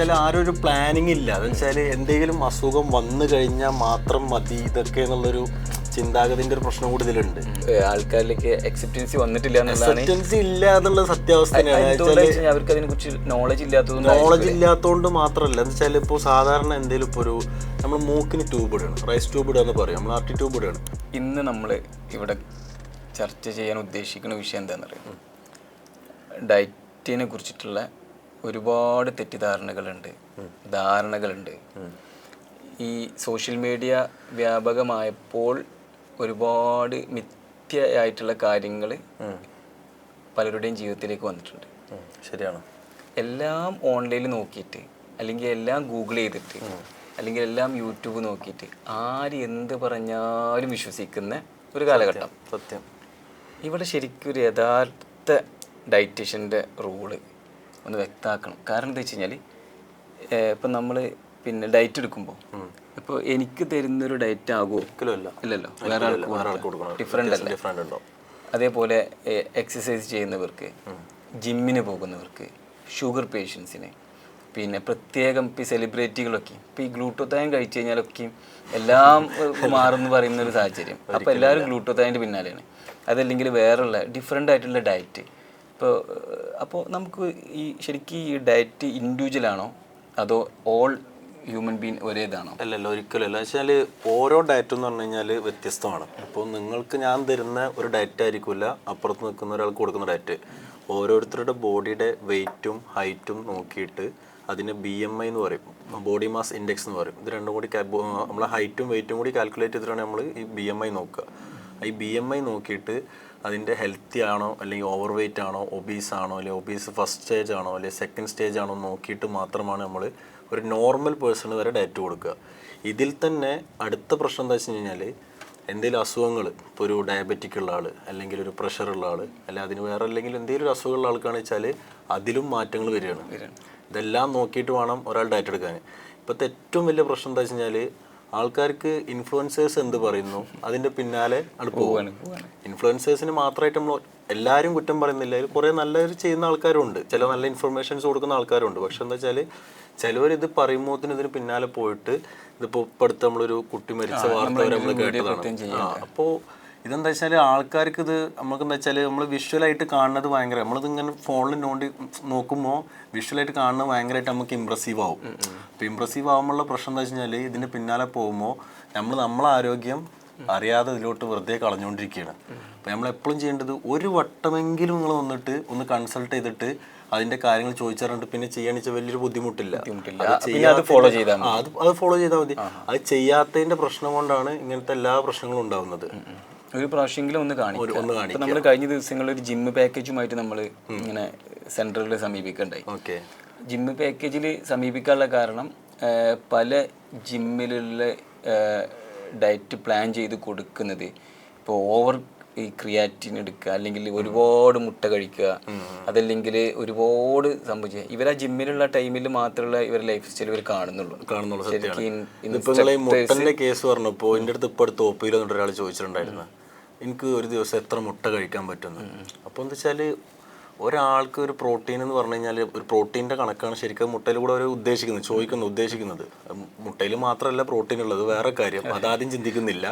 വെച്ചാൽ ആരും ഒരു പ്ലാനിങ് ഇല്ല. എന്ന് വെച്ചാൽ എന്തെങ്കിലും അസുഖം വന്നു കഴിഞ്ഞാൽ മാത്രം മതി ഇതൊക്കെ എന്നുള്ളൊരു ചിന്താഗതിന്റെ ഒരു പ്രശ്നം കൂടി ഇതിലുണ്ട്. ആൾക്കാരിലേക്ക് അക്സെപ്റ്റൻസി വന്നിട്ടില്ല എക്സെപ്റ്റൻസി ഇല്ല എന്നുള്ള സത്യാവസ്ഥ തന്നെയാണ്. വെച്ചാൽ അവർക്ക് അതിനെ കുറിച്ച് നോളജ് ഇല്ലാത്തത് നോളജ് ഇല്ലാത്തതുകൊണ്ട് മാത്രമല്ല എന്ന് വെച്ചാൽ ഇപ്പോൾ സാധാരണ എന്തെങ്കിലും ഇപ്പോൾ ഒരു നമ്മൾ മൂക്കിന് ട്യൂബ് ഇടണം. റൈസ് ട്യൂബ് ഇടുക എന്ന് പറയും. നമ്മൾ ആർട്ടി ട്യൂബ് ഇടണം ഇന്ന് നമ്മൾ ഇവിടെ ചർച്ച ചെയ്യാൻ ഉദ്ദേശിക്കുന്ന വിഷയം എന്താണെന്ന് അറിയാം? ഡയറ്റിനെ കുറിച്ചിട്ടുള്ള ഒരുപാട് തെറ്റിദ്ധാരണകളുണ്ട് ധാരണകളുണ്ട്. ഈ സോഷ്യൽ മീഡിയ വ്യാപകമായപ്പോൾ ഒരുപാട് മിഥ്യയായിട്ടുള്ള കാര്യങ്ങൾ പലരുടെയും ജീവിതത്തിലേക്ക് വന്നിട്ടുണ്ട്. ശരിയാണ്. എല്ലാം ഓൺലൈനിൽ നോക്കിയിട്ട് അല്ലെങ്കിൽ എല്ലാം ഗൂഗിൾ ചെയ്തിട്ട് അല്ലെങ്കിൽ എല്ലാം യൂട്യൂബ് നോക്കിയിട്ട് ആര് എന്ത് പറഞ്ഞാലും വിശ്വസിക്കുന്ന ഒരു കാലഘട്ടം. സത്യം ഇവിടെ ശരിക്കും ഒരു യഥാർത്ഥ ഡയറ്റീഷ്യന്റെ റൂൾ ഒന്ന് വ്യക്തമാക്കണം. കാരണം എന്താ വെച്ച് കഴിഞ്ഞാൽ ഇപ്പം നമ്മൾ പിന്നെ ഡയറ്റ് എടുക്കുമ്പോൾ ഇപ്പോൾ എനിക്ക് തരുന്നൊരു ഡയറ്റ് ആകുമോ ഇല്ലല്ലോ. വേറെ ആൾക്ക് ഡിഫറെന്റ് അല്ല? ഡിഫറെന്റ് ഉണ്ടോ? അതേപോലെ എക്സസൈസ് ചെയ്യുന്നവർക്ക് ജിമ്മിന് പോകുന്നവർക്ക് ഷുഗർ പേഷ്യൻസിന് പിന്നെ പ്രത്യേകം ഇപ്പോൾ ഈ സെലിബ്രിറ്റികളൊക്കെ ഇപ്പോൾ ഈ ഗ്ലൂട്ടോത്താൻ കഴിച്ചു കഴിഞ്ഞാലൊക്കെ എല്ലാം മാറുന്നു പറയുന്ന ഒരു സാഹചര്യം. അപ്പോൾ എല്ലാവരും ഗ്ലൂട്ടോത്തായന്റെ പിന്നാലെയാണ്. അതല്ലെങ്കിൽ വേറെയുള്ള ഡിഫറെന്റ് ആയിട്ടുള്ള ഡയറ്റ് ഇപ്പോൾ അപ്പോൾ നമുക്ക് ഈ ശരിക്കും ഈ ഡയറ്റ് ഇൻഡിവിജ്വൽ ആണോ? അതോ ഓൾ ഹ്യൂമൻ ബീങ് ഒരേ ഇതാണോ അല്ലല്ല ഒരിക്കലും അല്ല വെച്ചാൽ ഓരോ ഡയറ്റ് എന്ന് പറഞ്ഞു കഴിഞ്ഞാൽ വ്യത്യസ്തമാണ്. അപ്പോൾ നിങ്ങൾക്ക് ഞാൻ തരുന്ന ഒരു ഡയറ്റ് ആയിരിക്കില്ല അപ്പുറത്ത് നിൽക്കുന്ന ഒരാൾക്ക് കൊടുക്കുന്ന ഡയറ്റ് ഓരോരുത്തരുടെ ബോഡിയുടെ വെയിറ്റും ഹൈറ്റും നോക്കിയിട്ട് അതിന് ബി എം ഐ എന്ന് പറയും. ബോഡി മാസ് ഇൻഡെക്സ് എന്ന് പറയും. ഇത് രണ്ടും കൂടി നമ്മളെ ഹൈറ്റും വെയിറ്റും കൂടി കാൽക്കുലേറ്റ് ചെയ്തിട്ടാണ് നമ്മൾ ഈ ബി എം ഐ നോക്കുക. ഈ ബി എം ഐ നോക്കിയിട്ട് അതിന്റെ ഹെൽത്തി ആണോ അല്ലെങ്കിൽ ഓവർ വെയിറ്റ് ആണോ ഒബീസ് ആണോ അല്ലെങ്കിൽ ഒബീസ് ഫസ്റ്റ് സ്റ്റേജ് ആണോ അല്ലെങ്കിൽ സെക്കൻഡ് സ്റ്റേജ് ആണോ നോക്കിയിട്ട് മാത്രമാണ് നമ്മൾ ഒരു നോർമൽ പേഴ്സണ് വരെ ഡയറ്റ് കൊടുക്കുക. ഇതിൽ തന്നെ അടുത്ത പ്രശ്നം എന്താ വെച്ച് കഴിഞ്ഞാൽ എന്തെങ്കിലും അസുഖങ്ങൾ ഇപ്പോൾ ഒരു ഡയബറ്റിക് ഉള്ള ആൾ അല്ലെങ്കിൽ ഒരു പ്രഷർ ഉള്ള ആൾ അല്ലെങ്കിൽ അതിന് വേറെ അല്ലെങ്കിൽ എന്തെങ്കിലും ഒരു അസുഖമുള്ള ആൾക്കാണെന്ന് വെച്ചാൽ അതിലും മാറ്റങ്ങൾ വരികയാണ്. ഇതെല്ലാം നോക്കിയിട്ട് വേണം ഒരാൾ ഡയറ്റ് എടുക്കാൻ. ഇപ്പോഴത്തെ ഏറ്റവും വലിയ പ്രശ്നം എന്താ വെച്ച് കഴിഞ്ഞാൽ ആൾക്കാർക്ക് ഇൻഫ്ലുവൻസേഴ്സ് എന്ത് പറയുന്നു? അതിന്റെ പിന്നാലെ പോവാണ് ഇൻഫ്ലുവൻസേഴ്സിന് മാത്രമായിട്ട് നമ്മൾ എല്ലാവരും കുറ്റം പറയുന്നില്ല. അതിൽ കുറേ നല്ലൊരു ചെയ്യുന്ന ആൾക്കാരുണ്ട്. ചില നല്ല ഇൻഫർമേഷൻസ് കൊടുക്കുന്ന ആൾക്കാരുണ്ട്. പക്ഷെ എന്താ വെച്ചാൽ ചിലവർ ഇത് പറയുമ്പോഴത്തിന് ഇതിന് പിന്നാലെ പോയിട്ട് ഇതിപ്പോൾ ഇപ്പം അടുത്ത് നമ്മളൊരു കുട്ടി മരിച്ച വാർത്ത വരെ നമ്മൾ കേട്ടതാണ്. അപ്പോൾ ഇതെന്താ വെച്ചാൽ ആൾക്കാർക്ക് ഇത് നമുക്ക് എന്താ വെച്ചാൽ നമ്മൾ വിഷ്വലായിട്ട് കാണുന്നത് ഭയങ്കര നമ്മളിത് ഇങ്ങനെ ഫോണിൽ നോണ്ടി നോക്കുമ്പോൾ വിഷ്വലായിട്ട് കാണുന്നത് ഭയങ്കരമായിട്ട് നമുക്ക് ഇമ്പ്രസീവ് ആവും. അപ്പോൾ ഇമ്പ്രസീവ് ആകുമ്പോഴുള്ള പ്രശ്നം എന്താ വെച്ച് കഴിഞ്ഞാൽ ഇതിന് പിന്നാലെ പോകുമ്പോൾ നമ്മൾ നമ്മളെ ആരോഗ്യം അറിയാതെ ഇതിലോട്ട് വെറുതെ കളഞ്ഞുകൊണ്ടിരിക്കുകയാണ് അപ്പോൾ നമ്മൾ എപ്പോഴും ചെയ്യേണ്ടത് ഒരു വട്ടമെങ്കിലും നിങ്ങൾ വന്നിട്ട് ഒന്ന് കൺസൾട്ട് ചെയ്തിട്ട് അതിന്റെ കാര്യങ്ങൾ ചോദിച്ചറിഞ്ഞിട്ട് പിന്നെ ചെയ്യാണെന്ന് വെച്ചാൽ വലിയൊരു ബുദ്ധിമുട്ടില്ല. അത് ചെയ്യാത്തതിന്റെ- ചെയ്താൽ അത് ഫോളോ ചെയ്താൽ മതി. അത് ചെയ്യാത്തതിന്റെ പ്രശ്നം കൊണ്ടാണ് ഇങ്ങനത്തെ എല്ലാ പ്രശ്നങ്ങളും ഉണ്ടാവുന്നത്. ഒരു പ്രാവശ്യമെങ്കിലും ഒന്ന് കാണിക്കും. നമ്മൾ കഴിഞ്ഞ ദിവസങ്ങളിൽ ഒരു ജിം പാക്കേജുമായിട്ട് നമ്മൾ ഇങ്ങനെ സെന്ററിൽ സമീപിക്കണ്ടായി. ഓക്കെ. ജിമ്മ് പാക്കേജിൽ സമീപിക്കാനുള്ള കാരണം പല ജിമ്മിലുള്ള ഡയറ്റ് പ്ലാൻ ചെയ്ത് കൊടുക്കുന്നത്. ഇപ്പോൾ ഓവർ ഈ ക്രിയാറ്റിൻ എടുക്കുക അല്ലെങ്കിൽ ഒരുപാട് മുട്ട കഴിക്കുക അതല്ലെങ്കിൽ ഒരുപാട് സംഭവിക്കുക ഇവർ ആ ജിമ്മിലുള്ള ടൈമിൽ മാത്രമുള്ള ഇവർ ലൈഫ് സ്റ്റൈൽ ഇവർ കാണുന്നുള്ളൂ. കാണുന്നുള്ള സത്യമാണ്. കേസ് പറഞ്ഞപ്പോ എന്റെ അടുത്ത് ഇപ്പൊ അടുത്ത് ഒപ്പിയിൽ ഒരാൾ ചോദിച്ചിട്ടുണ്ടായിരുന്നു. എനിക്ക് ഒരു ദിവസം എത്ര മുട്ട കഴിക്കാൻ പറ്റുന്നു അപ്പോൾ എന്താ വെച്ചാൽ ഒരാൾക്ക് ഒരു പ്രോട്ടീൻ എന്ന് പറഞ്ഞു കഴിഞ്ഞാൽ ഒരു പ്രോട്ടീന്റെ കണക്കാണ് ശരിക്കും മുട്ടയിൽ കൂടെ അവർ ഉദ്ദേശിക്കുന്നത് ചോദിക്കുന്നത് ഉദ്ദേശിക്കുന്നത്. മുട്ടയിൽ മാത്രമല്ല പ്രോട്ടീൻ ഉള്ളത് വേറെ കാര്യം. അതാദ്യം ചിന്തിക്കുന്നില്ല.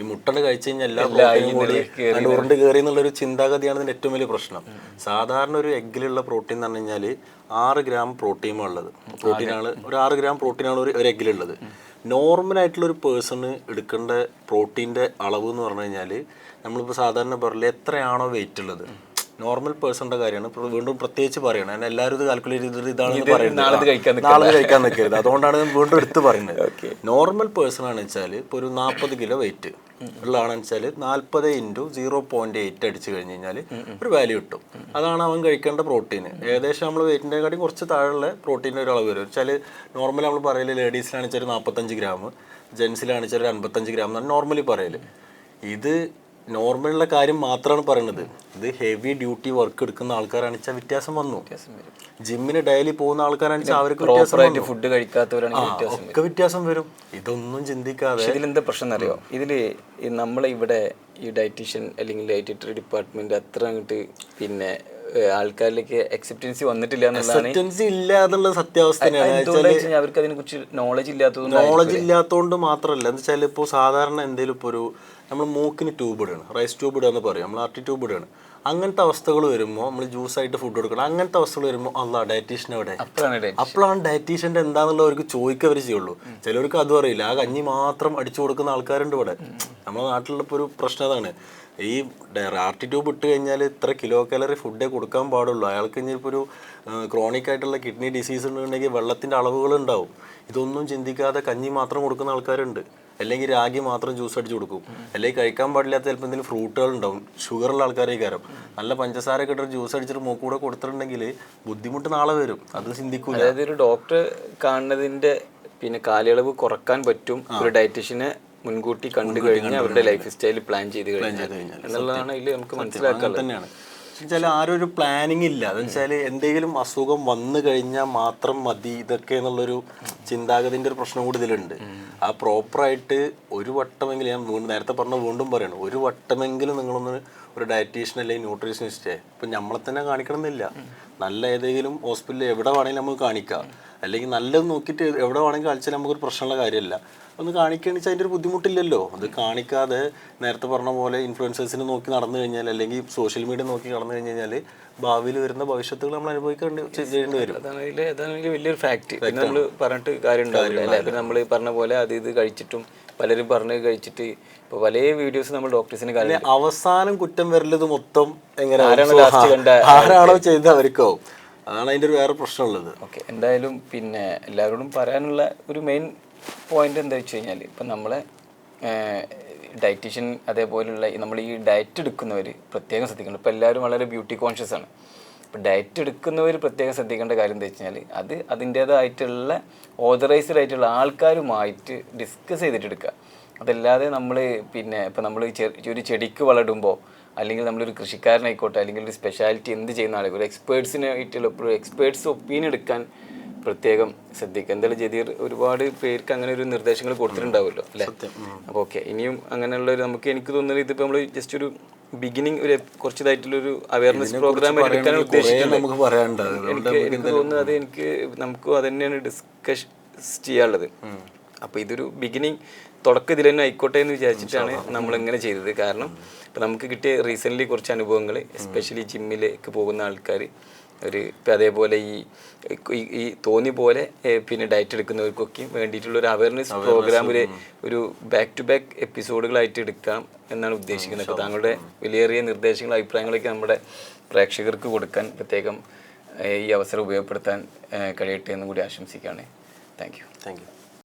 ഈ മുട്ട കഴിച്ചു കഴിഞ്ഞാൽ എല്ലാ പ്രോട്ടീനും കൂടി ഉരുണ്ട് കയറി എന്നുള്ളൊരു ചിന്താഗതിയാണ് ഇതിന്റെ ഏറ്റവും വലിയ പ്രശ്നം. സാധാരണ ഒരു എഗ്ഗിലുള്ള പ്രോട്ടീൻ എന്ന് പറഞ്ഞു കഴിഞ്ഞാൽ ആറ് ഗ്രാം പ്രോട്ടീനാണ് ഉള്ളത്. പ്രോട്ടീനാണ് ഒരു ആറ് ഗ്രാം പ്രോട്ടീനാണ് ഒരു ഒരു എഗ്ഗിലുള്ളത് നോർമൽ ആയിട്ടുള്ള ഒരു പേഴ്സണ് എടുക്കേണ്ട പ്രോട്ടീന്റെ അളവ് എന്ന് പറഞ്ഞു കഴിഞ്ഞാൽ നമ്മളിപ്പോൾ സാധാരണ പറയില്ല എത്രയാണോ വെയിറ്റ് ഉള്ളത്? നോർമൽ പേഴ്സണിന്റെ കാര്യമാണ്. ഇപ്പോൾ വീണ്ടും പ്രത്യേകിച്ച് പറയണം. ഞാൻ എല്ലാവരും ഇത് കാൽക്കുലേറ്റ് ചെയ്തിട്ട് ഇതാണ് പറയുന്നത് നാളെ കഴിക്കാൻ നിൽക്കരുത്. അതുകൊണ്ടാണ് ഞാൻ വീണ്ടും എടുത്ത് പറയുന്നത്. നോർമൽ പേഴ്സൺ ആണെന്ന് വെച്ചാൽ ഇപ്പോൾ ഒരു നാൽപ്പത് കിലോ വെയിറ്റ് ഉള്ളതാണെന്ന് വെച്ചാൽ നാൽപ്പത് ഇന്റു സീറോ പോയിന്റ് എയ്റ്റ് അടിച്ചു കഴിഞ്ഞ് കഴിഞ്ഞാൽ ഒരു വാല്യൂ കിട്ടും. അതാണ് അവൻ കഴിക്കേണ്ട പ്രോട്ടീൻ ഏകദേശം നമ്മൾ വെയിറ്റിന്റെ കാട്ടി കുറച്ച് താഴെയുള്ള പ്രോട്ടീന്റെ ഒരു അളവ് വരും. വെച്ചാൽ നോർമൽ നമ്മൾ പറയൽ ലേഡീസിലാണെന്ന് വെച്ചാൽ നാൽപ്പത്തഞ്ച് ഗ്രാം ജെൻസിലാണെന്ന് വെച്ചാൽ ഒരു അൻപത്തഞ്ച് ഗ്രാം എന്നാണ് നോർമലി പറയൽ. ഇത് നോർമലുള്ള കാര്യം മാത്രമാണ് പറയുന്നത് ഇത് ഹെവി ഡ്യൂട്ടി വർക്ക് എടുക്കുന്ന ആൾക്കാരാണ് വെച്ചാൽ വ്യത്യാസം വന്നു. ജിമ്മിന് ഡെയിലി പോകുന്ന ആൾക്കാരാണ് വെച്ചാൽ അവർക്ക് ഫുഡ് കഴിക്കാത്തവരാണെങ്കിൽ ഒക്കെ വ്യത്യാസം വരും. ഇതൊന്നും ചിന്തിക്കാതെ ഇതിലെന്താ പ്രശ്നം അറിയോ ഇതിൽ നമ്മളെ ഇവിടെ ഈ ഡയറ്റീഷ്യൻ അല്ലെങ്കിൽ ഡയറ്ററി ഡിപ്പാർട്ട്മെന്റ് അത്ര അങ്ങോട്ട് പിന്നെ ആൾക്കാരിലേക്ക് അക്സെപ്റ്റൻസി വന്നിട്ടില്ല എന്നുള്ളതാണ് ഇല്ല എന്നുള്ള സത്യാവസ്ഥ അവർക്ക് അതിനെ കുറിച്ച് നോളജ് ഇല്ലാത്തത് നോളജ് ഇല്ലാത്തതുകൊണ്ട് മാത്രമല്ല. എന്ന് വെച്ചാൽ ഇപ്പോൾ സാധാരണ എന്തെങ്കിലും ഇപ്പോൾ ഒരു നമ്മൾ മൂക്കിന് ട്യൂബ് ഇടുകയാണ് റൈസ് ട്യൂബ് ഇടുക എന്ന് പറയും. നമ്മൾ ആർട്ടി ട്യൂബ് ഇടുകയാണ് അങ്ങനത്തെ അവസ്ഥകൾ വരുമ്പോൾ നമ്മൾ ജ്യൂസ് ആയിട്ട് ഫുഡ് കൊടുക്കണം. അങ്ങനത്തെ അവസ്ഥകൾ വരുമ്പോൾ അല്ല ഡയറ്റീഷ്യൻ എവിടെ? അപ്പോഴാണ് ഡയറ്റീഷ്യന്റെ എന്താണെന്നുള്ള അവർക്ക് ചോദിക്കുക അവർ ചെയ്യുള്ളൂ. ചിലവർക്ക് അതും അറിയില്ല. ആ കഞ്ഞി മാത്രം അടിച്ചു കൊടുക്കുന്ന ആൾക്കാരുണ്ട് ഇവിടെ. നമ്മുടെ നാട്ടിലുള്ള ഇപ്പോൾ ഒരു പ്രശ്നം അതാണ്. ഈ ആർട്ടി ട്യൂബ് ഇട്ട് കഴിഞ്ഞാൽ ഇത്ര കിലോ കലറി ഫുഡേ കൊടുക്കാൻ പാടുള്ളൂ. അയാൾക്ക് ഇനി ഇപ്പോൾ ഒരു ക്രോണിക് ആയിട്ടുള്ള കിഡ്നി ഡിസീസ് ഉണ്ടെങ്കിൽ വെള്ളത്തിന്റെ അളവുകൾ ഉണ്ടാവും. ഇതൊന്നും ചിന്തിക്കാതെ കഞ്ഞി മാത്രം കൊടുക്കുന്ന ആൾക്കാരുണ്ട്. അല്ലെങ്കിൽ രാഗി മാത്രം ജ്യൂസ് അടിച്ചു കൊടുക്കും. അല്ലെങ്കിൽ കഴിക്കാൻ പാടില്ലാത്ത ചിലപ്പോൾ എന്തെങ്കിലും ഫ്രൂട്ടുകൾ ഉണ്ടാവും. ഷുഗറുള്ള ആൾക്കാരെ കയറും. നല്ല പഞ്ചസാര കിട്ടുന്ന ജ്യൂസ് അടിച്ചിട്ട് മൂക്കൂടെ കൊടുത്തിട്ടുണ്ടെങ്കിൽ ബുദ്ധിമുട്ട് നാളെ വരും. അത് ചിന്തിക്കൂല. അതായത് ഒരു ഡോക്ടർ കാണുന്നതിന്റെ പിന്നെ കാലയളവ് കുറയ്ക്കാൻ പറ്റും. ഒരു ഡയറ്റീഷ്യനെ മുൻകൂട്ടി കണ്ടു കഴിഞ്ഞാൽ അവരുടെ ലൈഫ് സ്റ്റൈൽ പ്ലാൻ ചെയ്ത് കഴിഞ്ഞാൽ എന്നുള്ളതാണ് ഇതിൽ നമുക്ക് മനസ്സിലാക്കാൻ തന്നെയാണ്. വെച്ചാൽ ആരും ഒരു പ്ലാനിങ് ഇല്ല. എന്ന് വെച്ചാൽ എന്തെങ്കിലും അസുഖം വന്നു കഴിഞ്ഞാൽ മാത്രം മതി ഇതൊക്കെ എന്നുള്ളൊരു ചിന്താഗതിന്റെ ഒരു പ്രശ്നം കൂടി ഇതിലുണ്ട്. ആ പ്രോപ്പറായിട്ട് ഒരു വട്ടമെങ്കിലും ഞാൻ വീണ്ടും നേരത്തെ പറഞ്ഞ വീണ്ടും പറയണം. ഒരു വട്ടമെങ്കിലും നിങ്ങളൊന്ന് ഒരു ഡയറ്റീഷ്യൻ അല്ലെങ്കിൽ ന്യൂട്രീഷനിസ്റ്റേ ഇപ്പം നമ്മളെ തന്നെ കാണിക്കണം എന്നില്ല. നല്ല ഏതെങ്കിലും ഹോസ്പിറ്റലിൽ എവിടെ വേണമെങ്കിലും നമുക്ക് കാണിക്കാം. അല്ലെങ്കിൽ നല്ലത് നോക്കിയിട്ട് എവിടെ വേണമെങ്കിൽ കളിച്ചാൽ നമുക്കൊരു പ്രശ്നമുള്ള കാര്യമല്ല. ഒന്ന് കാണിക്കുകയാണെന്ന് വെച്ചാൽ അതിന്റെ ഒരു ബുദ്ധിമുട്ടില്ലല്ലോ. അത് കാണിക്കാതെ നേരത്തെ പറഞ്ഞ പോലെ ഇൻഫ്ലുവൻസേഴ്സിനെ നോക്കി നടന്നു കഴിഞ്ഞാൽ അല്ലെങ്കിൽ സോഷ്യൽ മീഡിയ നോക്കി നടന്നു കഴിഞ്ഞ് കഴിഞ്ഞാൽ ഭാവിയിൽ വരുന്ന ഭവിഷ്യത്തുകൾ നമ്മൾ അനുഭവിക്കേണ്ടി ചെയ്യേണ്ടി വരും. അതാണ് വലിയൊരു ഫാക്ട് നമ്മൾ പറഞ്ഞിട്ട് കാര്യം ഉണ്ടാവില്ല അല്ലേ നമ്മൾ പറഞ്ഞ പോലെ അത് ഇത് കഴിച്ചിട്ടും പലരും പറഞ്ഞ് കഴിച്ചിട്ട് ഇപ്പൊ പല വീഡിയോസ് നമ്മൾ ഡോക്ടേഴ്സിന് അവസാനം കുറ്റം വരലത് മൊത്തം എങ്ങനെ ആരാണ് ചെയ്തവർക്കോ അവർക്കാവും അതാണ് അതിന്റെ ഒരു വേറെ പ്രശ്നമുള്ളത്. ഓക്കെ എന്തായാലും പിന്നെ എല്ലാവരോടും പറയാനുള്ള ഒരു മെയിൻ പോയിന്റ് എന്താ വെച്ച് കഴിഞ്ഞാൽ ഇപ്പം നമ്മളെ ഡയറ്റീഷ്യൻ അതേപോലെയുള്ള നമ്മൾ ഈ ഡയറ്റ് എടുക്കുന്നവർ പ്രത്യേകം ശ്രദ്ധിക്കണം. ഇപ്പം എല്ലാവരും വളരെ ബ്യൂട്ടി കോൺഷ്യസ് ആണ്. ഇപ്പം ഡയറ്റ് എടുക്കുന്നവർ പ്രത്യേകം ശ്രദ്ധിക്കേണ്ട കാര്യം എന്താ വെച്ച് കഴിഞ്ഞാൽ അത് അതിന്റേതായിട്ടുള്ള ഓതറൈസ്ഡ് ആയിട്ടുള്ള ആൾക്കാരുമായിട്ട് ഡിസ്കസ് ചെയ്തിട്ട് എടുക്കുക. അതല്ലാതെ നമ്മൾ പിന്നെ ഇപ്പം നമ്മൾ ഒരു ചെടിക്ക് വളടുമ്പോൾ അല്ലെങ്കിൽ നമ്മളൊരു കൃഷിക്കാരനായിക്കോട്ടെ അല്ലെങ്കിൽ ഒരു സ്പെഷ്യാലിറ്റി എന്ത് ചെയ്യുന്ന ആളെ ഒരു എക്സ്പേർട്സിനായിട്ടുള്ള ഒരു എക്സ്പേർട്സ് ഒപ്പീനിയൻ എടുക്കാൻ പ്രത്യേകം ശ്രദ്ധിക്കുക. എന്തായാലും ജദീർ ഒരുപാട് പേർക്ക് അങ്ങനെ ഒരു നിർദ്ദേശങ്ങൾ കൊടുത്തിട്ടുണ്ടാവുമല്ലോ അല്ലേ? അപ്പോൾ ഓക്കെ ഇനിയും അങ്ങനെയുള്ള ഒരു നമുക്ക് എനിക്ക് തോന്നുന്നത് ഇതിപ്പോൾ നമ്മൾ ജസ്റ്റ് ഒരു ബിഗിനിങ് ഒരു കുറച്ചതായിട്ടുള്ളൊരു അവയർനെസ് പ്രോഗ്രാം എടുക്കാൻ ഉദ്ദേശിക്കുന്നത്. എനിക്ക് തോന്നുന്നത് അത് എനിക്ക് നമുക്കും അത് തന്നെയാണ് ഡിസ്കസ് ചെയ്യാനുള്ളത്. അപ്പോൾ ഇതൊരു ബിഗിനിങ് തുടക്കം ഇതിൽ തന്നെ ആയിക്കോട്ടെ എന്ന് വിചാരിച്ചിട്ടാണ് നമ്മൾ ഇങ്ങനെ ചെയ്തത്. കാരണം ഇപ്പം നമുക്ക് കിട്ടിയ റീസെന്റ്ലി കുറച്ച് അനുഭവങ്ങൾ എസ്പെഷ്യലി ജിമ്മിലേക്ക് പോകുന്ന ആൾക്കാർ ഒരു ഇപ്പം അതേപോലെ ഈ ഈ- തോന്നി പോലെ പിന്നെ ഡയറ്റ് എടുക്കുന്നവർക്കൊക്കെ വേണ്ടിയിട്ടുള്ള ഒരു അവയർനെസ് പ്രോഗ്രാം ഒരു ഒരു ബാക്ക് ടു ബാക്ക് എപ്പിസോഡുകളായിട്ട് എടുക്കാം എന്നാണ് ഉദ്ദേശിക്കുന്നത്. അപ്പോൾ താങ്കളുടെ വിലയേറിയ നിർദ്ദേശങ്ങളും അഭിപ്രായങ്ങളൊക്കെ നമ്മുടെ പ്രേക്ഷകർക്ക് കൊടുക്കാൻ പ്രത്യേകം ഈ അവസരം ഉപയോഗപ്പെടുത്താൻ കഴിയട്ടെ എന്നും കൂടി ആശംസിക്കുകയാണ്. Thank you thank you